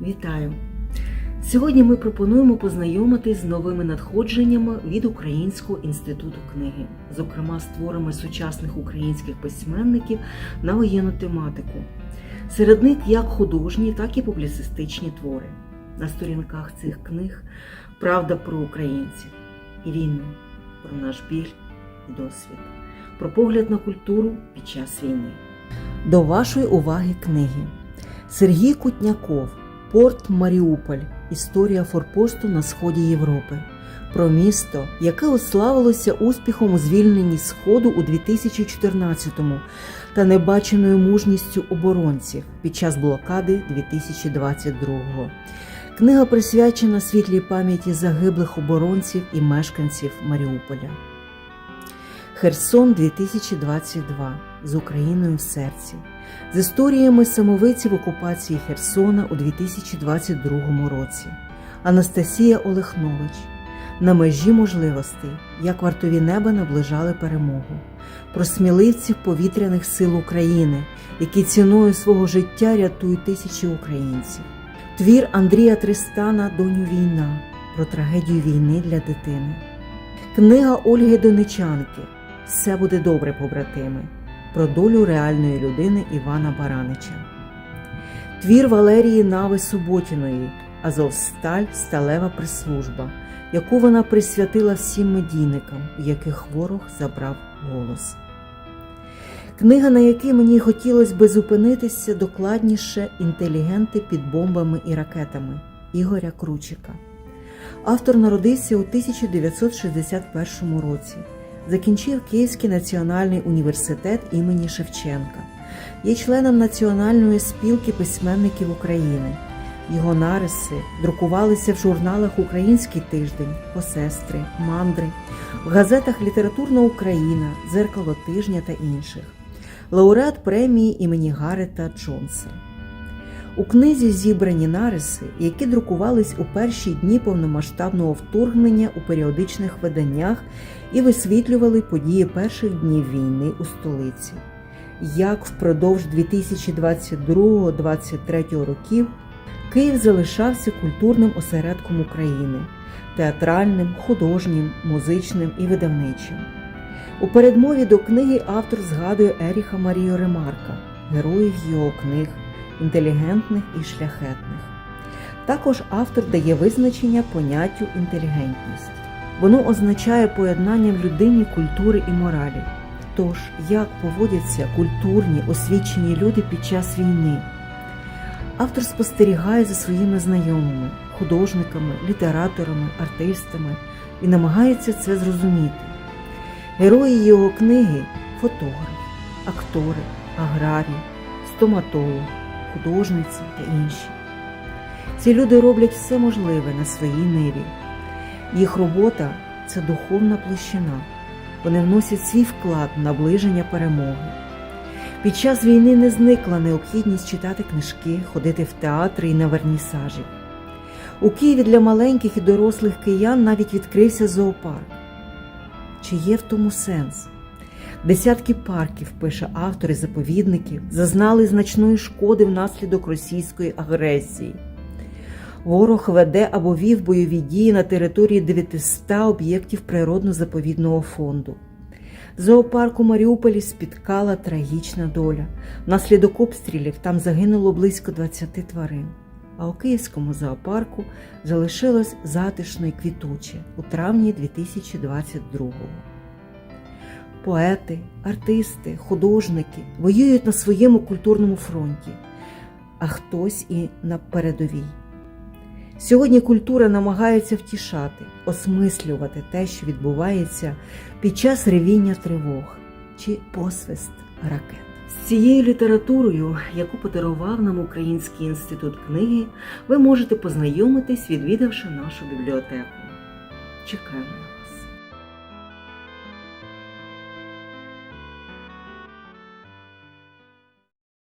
Вітаю! Сьогодні ми пропонуємо познайомитись з новими надходженнями від Українського інституту книги, зокрема з творами сучасних українських письменників на воєнну тематику. Серед них як художні, так і публіцистичні твори. На сторінках цих книг правда про українців і війну, про наш біль і досвід, про погляд на культуру під час війни. До вашої уваги книги Сергій Кутняков Порт Маріуполь. Історія форпосту на сході Європи. Про місто, яке уславилося успіхом у звільненні Сходу у 2014-му та небаченою мужністю оборонців під час блокади 2022-го. Книга присвячена світлій пам'яті загиблих оборонців і мешканців Маріуполя. Херсон 2022 з Україною в серці з історіями самовиців окупації Херсона у 2022 році. Анастасія Олехнович на межі можливостей, як вартові неба наближали перемогу, про сміливців повітряних сил України, які ціною свого життя рятують тисячі українців. Твір Андрія Тристана Доню війна про трагедію війни для дитини. Книга Ольги Донечанки Все буде добре, побратими про долю реальної людини Івана Баранича. Твір Валерії Нави Суботіної Азовсталь Сталева прислужба, яку вона присвятила всім медійникам, у яких ворог забрав голос. Книга, на якій мені хотілося би зупинитися докладніше інтелігенти під бомбами і ракетами Ігоря Кручика. Автор народився у 1961 році закінчив Київський національний університет імені Шевченка, є членом Національної спілки письменників України. Його нариси друкувалися в журналах Український тиждень, Посестри, Мандри, в газетах Літературна Україна, Дзеркало тижня та інших, лауреат премії імені Гарета Джонса. У книзі зібрані нариси, які друкувались у перші дні повномасштабного вторгнення у періодичних виданнях і висвітлювали події перших днів війни у столиці. Як впродовж 2022-2023 років Київ залишався культурним осередком України, театральним, художнім, музичним і видавничим. У передмові до книги автор згадує Еріха Марію Ремарка, героїв його книг інтелігентних і шляхетних. Також автор дає визначення поняттю інтелігентність. Воно означає поєднання в людині культури і моралі. Тож, як поводяться культурні, освічені люди під час війни? Автор спостерігає за своїми знайомими, художниками, літераторами, артистами і намагається це зрозуміти. Герої його книги фотограф, актори, аграрії, стоматолог, художниці та інші. Ці люди роблять все можливе на своїй ниві. Їх робота це духовна площина. Вони вносять свій вклад в наближення перемоги. Під час війни не зникла необхідність читати книжки, ходити в театри і на вернісажі. У Києві для маленьких і дорослих киян навіть відкрився зоопарк. Чи є в тому сенс? Десятки парків, пише автор і заповідників, зазнали значної шкоди внаслідок російської агресії. Ворог веде або вів бойові дії на території 900 об'єктів природно-заповідного фонду. Зоопарк у Маріуполі спіткала трагічна доля. Внаслідок обстрілів там загинуло близько 20 тварин. А у Київському зоопарку залишилось затишно і квітуче у травні 2022-го. Поети, артисти, художники воюють на своєму культурному фронті, а хтось і на передовій. Сьогодні культура намагається втішати, осмислювати те, що відбувається під час ревіння тривог чи посвист ракет. З цією літературою, яку подарував нам Український інститут книги, ви можете познайомитись, відвідавши нашу бібліотеку. Чекаємо.